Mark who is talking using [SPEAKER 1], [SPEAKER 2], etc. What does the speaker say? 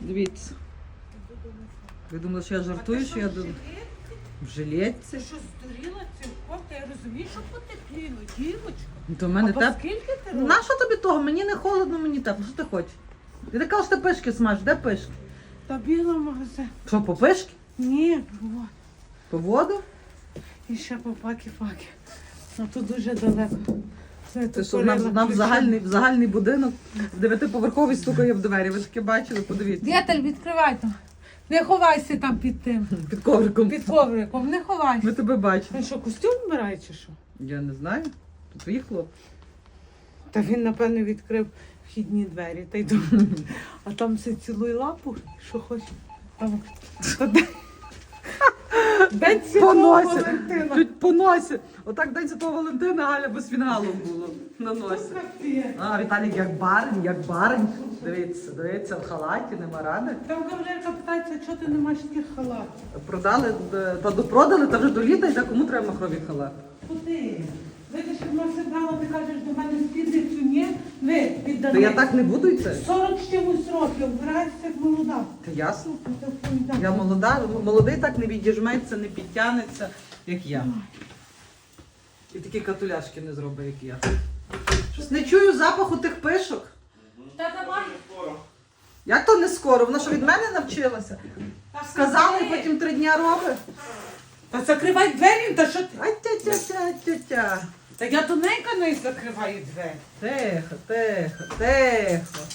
[SPEAKER 1] Дивіться. Ви думали, що я жартую, що я ду- в жилетці?
[SPEAKER 2] Ти що здуріла цілком? Я розумію, що потепліло, дівочка.
[SPEAKER 1] Ну, То в мене
[SPEAKER 2] а
[SPEAKER 1] теп.
[SPEAKER 2] скільки ти років?
[SPEAKER 1] На що тобі того? Мені не холодно, мені тепло. Що ти хочеш? Ти така що ти пишки смажеш, де пишки?
[SPEAKER 2] Та біла магазин.
[SPEAKER 1] Що, по пишки?
[SPEAKER 2] Ні, от.
[SPEAKER 1] По воду?
[SPEAKER 2] І ще по паки-паки. Ну тут дуже далеко. Це
[SPEAKER 1] Це що, нам, в загальний, загальний будинок дев'ятиповерховий стукає в двері. Ви таке бачили, подивіться.
[SPEAKER 2] Дєтель, відкривай там. Не ховайся там під тим.
[SPEAKER 1] Під ковриком.
[SPEAKER 2] Під ковриком, не ховайся.
[SPEAKER 1] Ми тебе бачимо.
[SPEAKER 2] Він що, костюм вбирає чи що?
[SPEAKER 1] Я не знаю. Тут твої хлопці.
[SPEAKER 2] Та він, напевно, відкрив вхідні двері. Та й думає, а там все цілує лапу, що хоче. Там, День Святого
[SPEAKER 1] Поносять.
[SPEAKER 2] Валентина.
[SPEAKER 1] Чуть поносять. Отак день Святого Валентина Галя без фінгалу було на носі. А, Віталік як барень, як барень. Дивіться, дивіться, в халаті, нема ради.
[SPEAKER 2] Там кавалерка питається, чого ти не маєш таких халатів?
[SPEAKER 1] Продали, е, та допродали, та вже до літа, і так кому треба махрові халати?
[SPEAKER 2] Куди? Видиш, як вона сигнала, ти кажеш до мене спідницю, ні? Ви,
[SPEAKER 1] Та я так не буду йти.
[SPEAKER 2] 40 з чимось років, вбираєшся як молода.
[SPEAKER 1] Та ясно. Я молода, молодий так не відіжметься, не підтягнеться, як я. І такі катуляшки не зробить, як я. Щось не чую запаху тих пишок.
[SPEAKER 2] Та давай.
[SPEAKER 1] Як то не скоро? Вона що від мене навчилася? Сказали, потім три дня робить.
[SPEAKER 2] Та закривай двері, та що ти?
[SPEAKER 1] Ай тя тя тя тя
[SPEAKER 2] Та я тоненько не закриваю двері.
[SPEAKER 1] Тихо, тихо, тихо.